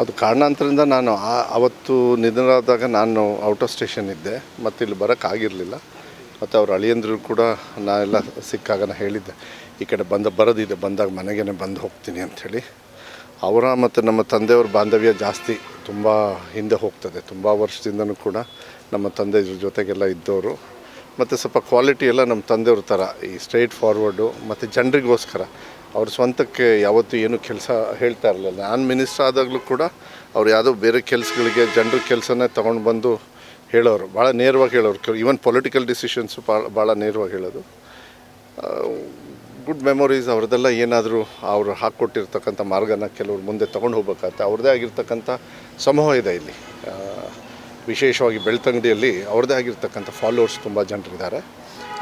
ಅದು ಕಾರಣಾಂತರದಿಂದ ನಾನು ಅವತ್ತು ನಿಧನರಾದಾಗ ನಾನು ಔಟ್ ಆಫ್ ಸ್ಟೇಷನ್ ಇದ್ದೆ, ಮತ್ತು ಇಲ್ಲಿ ಬರೋಕ್ಕಾಗಿರಲಿಲ್ಲ ಮತ್ತು ಅವ್ರ ಅಳಿಯಂದ್ರು ಕೂಡ ನಾನೆಲ್ಲ ಸಿಕ್ಕಾಗ ನಾನು ಹೇಳಿದ್ದೆ, ಈ ಕಡೆ ಬಂದ, ಬರೋದಿದೆ, ಬಂದಾಗ ಮನೆಗೇ ಬಂದು ಹೋಗ್ತೀನಿ ಅಂಥೇಳಿ. ಅವರ ಮತ್ತು ನಮ್ಮ ತಂದೆಯವ್ರ ಬಾಂಧವ್ಯ ಜಾಸ್ತಿ, ತುಂಬ ಹಿಂದೆ ಹೋಗ್ತದೆ, ತುಂಬ ವರ್ಷದಿಂದನೂ ಕೂಡ ನಮ್ಮ ತಂದೆ ಜೊತೆಗೆಲ್ಲ ಇದ್ದವರು. ಮತ್ತು ಸ್ವಲ್ಪ ಕ್ವಾಲಿಟಿ ಎಲ್ಲ ನಮ್ಮ ತಂದೆಯವ್ರ ಥರ, ಈ ಸ್ಟ್ರೈಟ್ ಫಾರ್ವರ್ಡು ಮತ್ತು ಜನರಿಗೋಸ್ಕರ ಅವ್ರ ಸ್ವಂತಕ್ಕೆ ಯಾವತ್ತೂ ಏನು ಕೆಲಸ ಹೇಳ್ತಾ ಇರಲಿಲ್ಲ. ನಾನು ಮಿನಿಸ್ಟರ್ ಆದಾಗಲೂ ಕೂಡ ಅವ್ರು ಯಾವುದೋ ಬೇರೆ ಕೆಲಸಗಳಿಗೆ ಜನರ ಕೆಲಸನೇ ತೊಗೊಂಡು ಬಂದು ಹೇಳೋರು. ಭಾಳ ನೇರವಾಗಿ ಹೇಳೋರು. ಈವನ್ ಪೊಲಿಟಿಕಲ್ ಡಿಸಿಷನ್ಸು ಭಾಳ ಭಾಳ ನೇರವಾಗಿ ಹೇಳೋದು. ಗುಡ್ ಮೆಮೊರೀಸ್ ಅವ್ರದ್ದೆಲ್ಲ ಏನಾದರೂ ಅವರು ಹಾಕ್ಕೊಟ್ಟಿರ್ತಕ್ಕಂಥ ಮಾರ್ಗನ ಕೆಲವರು ಮುಂದೆ ತೊಗೊಂಡು ಹೋಗ್ಬೇಕಾಗತ್ತೆ. ಅವ್ರದ್ದೇ ಆಗಿರ್ತಕ್ಕಂಥ ಸಮೂಹ ಇದೆ ಇಲ್ಲಿ. ವಿಶೇಷವಾಗಿ ಬೆಳ್ತಂಗಡಿಯಲ್ಲಿ ಅವ್ರದ್ದೇ ಆಗಿರ್ತಕ್ಕಂಥ ಫಾಲೋವರ್ಸ್ ತುಂಬ ಜನರಿದ್ದಾರೆ.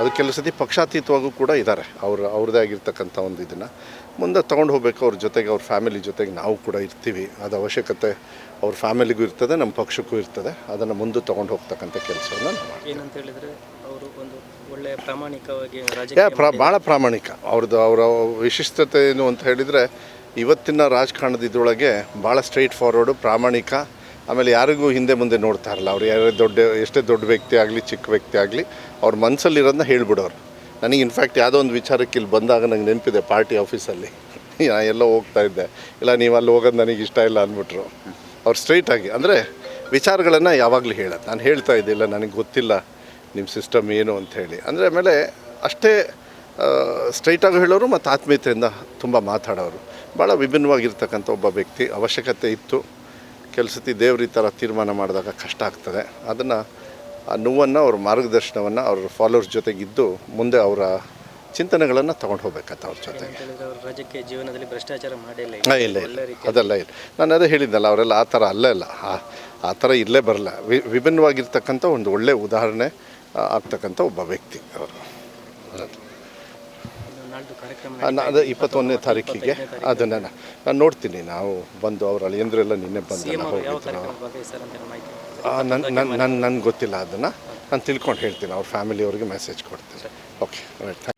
ಅದು ಕೆಲವು ಸತಿ ಪಕ್ಷಾತೀತವಾಗೂ ಕೂಡ ಇದ್ದಾರೆ. ಅವರು ಅವ್ರದ್ದೇ ಆಗಿರ್ತಕ್ಕಂಥ ಒಂದು ಇದನ್ನು. ಮುಂದೆ ತೊಗೊಂಡು ಹೋಗ್ಬೇಕು ಅವ್ರ ಜೊತೆಗೆ ಅವ್ರ ಫ್ಯಾಮಿಲಿ ಜೊತೆಗೆ ನಾವು ಕೂಡ ಇರ್ತೀವಿ. ಅದು ಅವಶ್ಯಕತೆ ಅವ್ರ ಫ್ಯಾಮಿಲಿಗೂ ಇರ್ತದೆ ನಮ್ಮ ಪಕ್ಷಕ್ಕೂ ಇರ್ತದೆ. ಅದನ್ನು ಮುಂದೆ ತೊಗೊಂಡು ಹೋಗ್ತಕ್ಕಂಥ ಕೆಲಸವನ್ನು. ಏನಂತ ಹೇಳಿದರೆ ಅವರು ಒಂದು ಒಳ್ಳೆಯ ಪ್ರಾಮಾಣಿಕವಾಗಿ ಪ್ರ ಭಾಳ ಪ್ರಾಮಾಣಿಕ. ಅವ್ರದ್ದು ಅವರ ವಿಶಿಷ್ಟತೆ ಏನು ಅಂತ ಹೇಳಿದರೆ ಇವತ್ತಿನ ರಾಜಕಾರಣದ ಇದ್ರೊಳಗೆ ಭಾಳ ಸ್ಟ್ರೈಟ್ ಫಾರ್ವರ್ಡು ಪ್ರಾಮಾಣಿಕ ಆಮೇಲೆ ಯಾರಿಗೂ ಹಿಂದೆ ಮುಂದೆ ನೋಡ್ತಾ ಇರಲ್ಲ. ಅವ್ರು ಯಾರೇ ದೊಡ್ಡ, ಎಷ್ಟೇ ದೊಡ್ಡ ವ್ಯಕ್ತಿ ಆಗಲಿ, ಚಿಕ್ಕ ವ್ಯಕ್ತಿ ಆಗಲಿ, ಅವ್ರ ಮನಸ್ಸಲ್ಲಿರೋದನ್ನ ಹೇಳ್ಬಿಡೋರು. ನನಗೆ ಇನ್ಫ್ಯಾಕ್ಟ್ ಯಾವುದೋ ಒಂದು ವಿಚಾರಕ್ಕೆ ಇಲ್ಲಿ ಬಂದಾಗ ನನಗೆ ನೆನಪಿದೆ ಪಾರ್ಟಿ ಆಫೀಸಲ್ಲಿ. ನಾನು ಎಲ್ಲ ಹೋಗ್ತಾ ಇದ್ದೆ. ಇಲ್ಲ ನೀವು ಅಲ್ಲಿ ಹೋಗೋದು ನನಗೆ ಇಷ್ಟ ಇಲ್ಲ ಅಂದ್ಬಿಟ್ರು. ಅವ್ರು ಸ್ಟ್ರೈಟಾಗಿ ಅಂದರೆ ವಿಚಾರಗಳನ್ನು ಯಾವಾಗಲೂ ಹೇಳೋದು. ನಾನು ಹೇಳ್ತಾ ಇದ್ದಿಲ್ಲ ನನಗೆ ಗೊತ್ತಿಲ್ಲ ನಿಮ್ಮ ಸಿಸ್ಟಮ್ ಏನು ಅಂತ ಹೇಳಿ. ಅಂದರೆ ಆಮೇಲೆ ಅಷ್ಟೇ ಸ್ಟ್ರೈಟಾಗಿ ಹೇಳೋರು ಮತ್ತು ಆತ್ಮೀಯತೆಯಿಂದ ತುಂಬ ಮಾತಾಡೋರು. ಭಾಳ ವಿಭಿನ್ನವಾಗಿರ್ತಕ್ಕಂಥ ಒಬ್ಬ ವ್ಯಕ್ತಿ ಅವಶ್ಯಕತೆ ಇತ್ತು. ಸತಿ ದೇವ್ರು ಈ ಥರ ತೀರ್ಮಾನ ಮಾಡಿದಾಗ ಕಷ್ಟ ಆಗ್ತದೆ. ಅದನ್ನು ಆ ನೋವನ್ನು ಅವ್ರ ಮಾರ್ಗದರ್ಶನವನ್ನು ಅವ್ರ ಫಾಲೋವರ್ಸ್ ಜೊತೆಗಿದ್ದು ಮುಂದೆ ಅವರ ಚಿಂತನೆಗಳನ್ನು ತೊಗೊಂಡು ಹೋಗ್ಬೇಕಂತ ಅವ್ರ ಜೊತೆ ರಾಜಕೀಯ ಜೀವನದಲ್ಲಿ ಭ್ರಷ್ಟಾಚಾರ ಮಾಡಿಲ್ಲ ಹಾಂ ಇಲ್ಲ ಇಲ್ಲ ಅದೆಲ್ಲ ಇಲ್ಲ. ನಾನು ಅದೇ ಹೇಳಿದ್ದಲ್ಲ ಅವರೆಲ್ಲ ಆ ಥರ ಅಲ್ಲೇ ಇಲ್ಲ ಆ ಆ ಥರ ಇಲ್ಲೇ ಬರಲ್ಲ. ವಿ ವಿಭಿನ್ನವಾಗಿರ್ತಕ್ಕಂಥ ಒಂದು ಒಳ್ಳೆಯ ಉದಾಹರಣೆ ಆಗ್ತಕ್ಕಂಥ ಒಬ್ಬ ವ್ಯಕ್ತಿ ಅವರು. ಅದು ಇಪ್ಪತ್ತೊಂದನೇ ತಾರೀಕಿಗೆ ಅದನ್ನು ನಾನು ನೋಡ್ತೀನಿ. ನಾವು ಬಂದು ಅವ್ರ ಅಳಿಯಂದ್ರೆಲ್ಲ ನಿನ್ನೆ ಬಂದು ನಾನು ನನ್ನ ನನ್ನ ನನ್ನ ನನಗೆ ಗೊತ್ತಿಲ್ಲ ಅದನ್ನು. ನಾನು ತಿಳ್ಕೊಂಡು ಹೇಳ್ತೀನಿ. ಅವ್ರ ಫ್ಯಾಮಿಲಿಯವ್ರಿಗೆ ಮೆಸೇಜ್ ಕೊಡ್ತೀನಿ. Okay right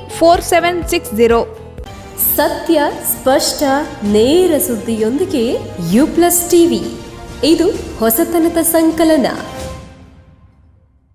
four seven six zero ಸತ್ಯ ಸ್ಪಷ್ಟ ನೇರ ಸುದ್ದಿಯೊಂದಿಗೆ ಯು ಪ್ಲಸ್ ಟಿವಿ. ಇದು ಹೊಸತನದ ಸಂಕಲನ.